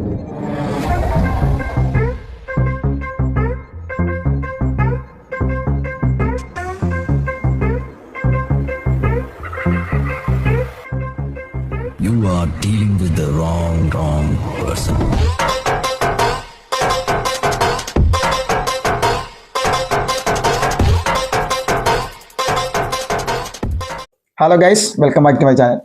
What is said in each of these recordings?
You are dealing with the wrong, wrong person. Hello guys welcome back to my channel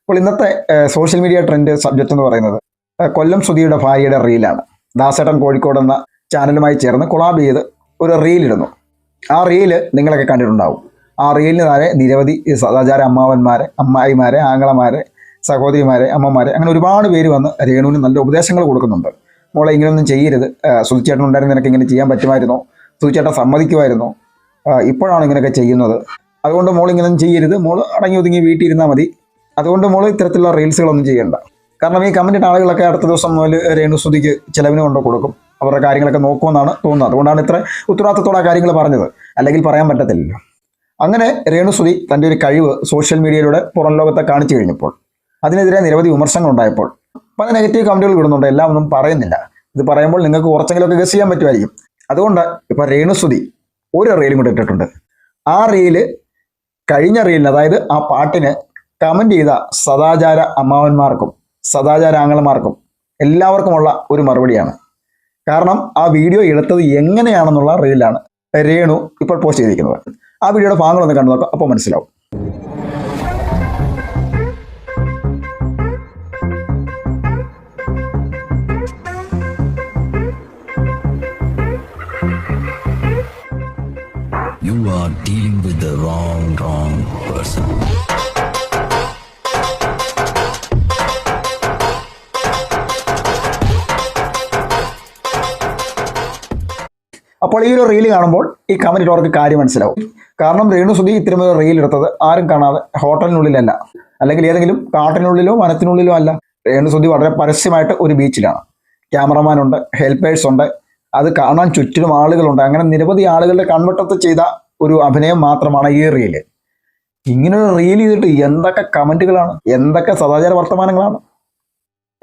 അപ്പോൾ ഇന്നത്തെ social media trend subject എന്ന് പറയുന്നത് കൊല്ലം സുധിയുടെ ഭാര്യയുടെ റീലാണ്. ദാസേട്ടൻ കോഴിക്കോട് എന്ന ചാനലുമായി ചേർന്ന് കൊളാബ് ചെയ്ത് ഒരു റീലിടുന്നു ആ റീൽ നിങ്ങളൊക്കെ കണ്ടിട്ടുണ്ടാവും. ആ റീലിന് താഴെ നിരവധി സദാചാര അമ്മാവന്മാരെ അമ്മായിമാരെ ആങ്ങളമാരെ സഹോദരിമാരെ അമ്മമാരെ അങ്ങനെ ഒരുപാട് പേര് വന്ന് രേണുവിന് നല്ല ഉപദേശങ്ങൾ കൊടുക്കുന്നുണ്ട്. മോളെ ഇങ്ങനെയൊന്നും ചെയ്യരുത്. സുധിച്ചേട്ടൻ ഉണ്ടായിരുന്ന നിനക്ക് ഇങ്ങനെ ചെയ്യാൻ പറ്റുമായിരുന്നോ. സുധിച്ചേട്ടൻ സമ്മതിക്കുമായിരുന്നോ. ഇപ്പോഴാണ് ഇങ്ങനെയൊക്കെ ചെയ്യുന്നത്. അതുകൊണ്ട് മോൾ ഇങ്ങനെയൊന്നും ചെയ്യരുത്. മോൾ അടങ്ങി ഒതുങ്ങി വീട്ടിൽ ഇരുന്നാൽ മതി. അതുകൊണ്ട് മോൾ ഇത്തരത്തിലുള്ള റീൽസുകളൊന്നും ചെയ്യണ്ട. കാരണം ഈ കമന്റിട്ട് ആളുകളൊക്കെ അടുത്ത ദിവസം മുതൽ രേണുസുതിക്ക് ചിലവിന് കൊണ്ട് കൊടുക്കും. അവരുടെ കാര്യങ്ങളൊക്കെ നോക്കുമെന്നാണ് തോന്നുന്നത്. അതുകൊണ്ടാണ് ഇത്ര ഉത്തരവാദിത്തത്തോടെ ആ കാര്യങ്ങൾ പറഞ്ഞത്. അല്ലെങ്കിൽ പറയാൻ പറ്റത്തില്ലല്ലോ. അങ്ങനെ രേണുസുതി തന്റെ ഒരു കഴിവ് സോഷ്യൽ മീഡിയയിലൂടെ പുറം ലോകത്തെ കാണിച്ചു കഴിഞ്ഞപ്പോൾ അതിനെതിരെ നിരവധി വിമർശനങ്ങൾ ഉണ്ടായപ്പോൾ പല നെഗറ്റീവ് കമന്റുകൾ ഇടുന്നുണ്ട്. എല്ലാം ഒന്നും പറയുന്നില്ല. ഇത് പറയുമ്പോൾ നിങ്ങൾക്ക് കുറച്ചെങ്കിലുമൊക്കെ ഗസ് ചെയ്യാൻ പറ്റുമായിരിക്കും. അതുകൊണ്ട് ഇപ്പം രേണുസുതി ഒരു റീലും കൂടെ ഇട്ടിട്ടുണ്ട്. ആ റീൽ കഴിഞ്ഞ റീലിന് അതായത് ആ പാട്ടിന് കമന്റ് ചെയ്ത സദാചാര അമ്മാവന്മാർക്കും സദാചാര ആങ്ങളമാർക്കും എല്ലാവർക്കുമുള്ള ഒരു മറുപടിയാണ്. കാരണം ആ വീഡിയോ എടുത്തത് എങ്ങനെയാണെന്നുള്ള റീലാണ് രേണു ഇപ്പോൾ പോസ്റ്റ് ചെയ്തിരിക്കുന്നത്. ആ വീഡിയോയുടെ ഭാഗങ്ങളൊന്ന് കണ്ടു നോക്കാം അപ്പോൾ മനസ്സിലാവും. You are dealing with the wrong, wrong person. അപ്പോൾ ഈ ഒരു റീൽ കാണുമ്പോൾ ഈ കമന്റ് ഇട്ടവർക്ക് കാര്യം മനസ്സിലാവും. കാരണം രേണു സുധി ഇത്തരമൊരു റീൽ എടുത്തത് ആരും കാണാതെ ഹോട്ടലിനുള്ളിലല്ല. അല്ലെങ്കിൽ ഏതെങ്കിലും കാട്ടിനുള്ളിലോ വനത്തിനുള്ളിലോ അല്ല. രേണു സുധി വളരെ പരസ്യമായിട്ട് ഒരു ബീച്ചിലാണ് ക്യാമറമാൻ ഉണ്ട് ഹെൽപ്പേഴ്സ് ഉണ്ട്. അത് കാണാൻ ചുറ്റിലും ആളുകളുണ്ട്. അങ്ങനെ നിരവധി ആളുകളുടെ കൺവെട്ടത്ത് ചെയ്ത ഒരു അഭിനയം മാത്രമാണ് ഈ റീൽ ഇങ്ങനെ ഒരു റീൽ ചെയ്തിട്ട് എന്തൊക്കെ കമന്റുകളാണ് എന്തൊക്കെ സദാചാര വർത്തമാനങ്ങളാണ്?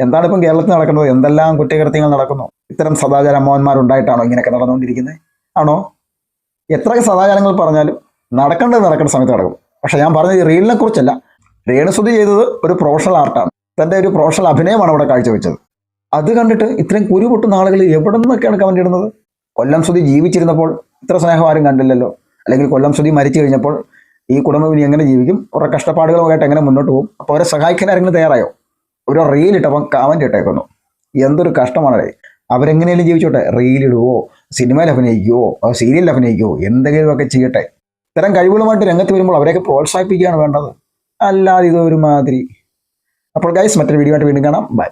എന്താണ് ഇപ്പം കേരളത്തിൽ നടക്കുന്നത്? എന്തെല്ലാം കുറ്റകൃത്യങ്ങൾ നടക്കുന്നു? ഇത്തരം സദാചാര അമ്മവന്മാരുണ്ടായിട്ടാണോ ഇങ്ങനെയൊക്കെ നടന്നുകൊണ്ടിരിക്കുന്നത്? ആണോ? എത്രയൊക്കെ സദാചാരങ്ങൾ പറഞ്ഞാലും നടക്കേണ്ടത് നടക്കേണ്ട സമയത്ത് നടക്കും. പക്ഷെ ഞാൻ പറഞ്ഞത് റീലിനെ കുറിച്ചല്ല. രേണുസുതി ചെയ്തത് ഒരു പ്രൊഫഷണൽ ആർട്ടാണ് തന്റെ ഒരു പ്രൊഫഷണൽ അഭിനയമാണ് അവിടെ കാഴ്ചവെച്ചത്. അത് കണ്ടിട്ട് ഇത്രയും കുരുപൊട്ടുന്ന ആളുകൾ എവിടെ നിന്നൊക്കെയാണ് കമന്റ് ഇടുന്നത്? കൊല്ലം സുതി ജീവിച്ചിരുന്നപ്പോൾ ഇത്ര സ്നേഹം ആരും കണ്ടില്ലല്ലോ. അല്ലെങ്കിൽ കൊല്ലം സുതി മരിച്ചു കഴിഞ്ഞപ്പോൾ ഈ കുടുംബം ഇനി എങ്ങനെ ജീവിക്കും? കുറേ കഷ്ടപ്പാടുകളുമായിട്ട് എങ്ങനെ മുന്നോട്ട് പോകും? അപ്പോൾ അവരെ സഹായിക്കാൻ ആരെങ്കിലും തയ്യാറായോ? ഒരു റീൽ ഇട്ടപ്പം കമന്റ് ഇട്ടേക്കുന്നു. എന്തൊരു കഷ്ടമാണ് അവരെങ്ങനെയും ജീവിച്ചോട്ടെ. റീലിടുവോ സിനിമയിൽ അഭിനയിക്കുവോ സീരിയലിൽ അഭിനയിക്കുവോ എന്തെങ്കിലുമൊക്കെ ചെയ്യട്ടെ. ഇത്തരം കഴിവുകളുമായിട്ട് രംഗത്ത് വരുമ്പോൾ അവരെയൊക്കെ പ്രോത്സാഹിപ്പിക്കുകയാണ് വേണ്ടത്. അല്ലാതെ ഇതൊരു മാതിരി. അപ്പോൾ ഗൈസ് മറ്റൊരു വീഡിയോ ആയിട്ട് വീണ്ടും കാണാം. ബൈ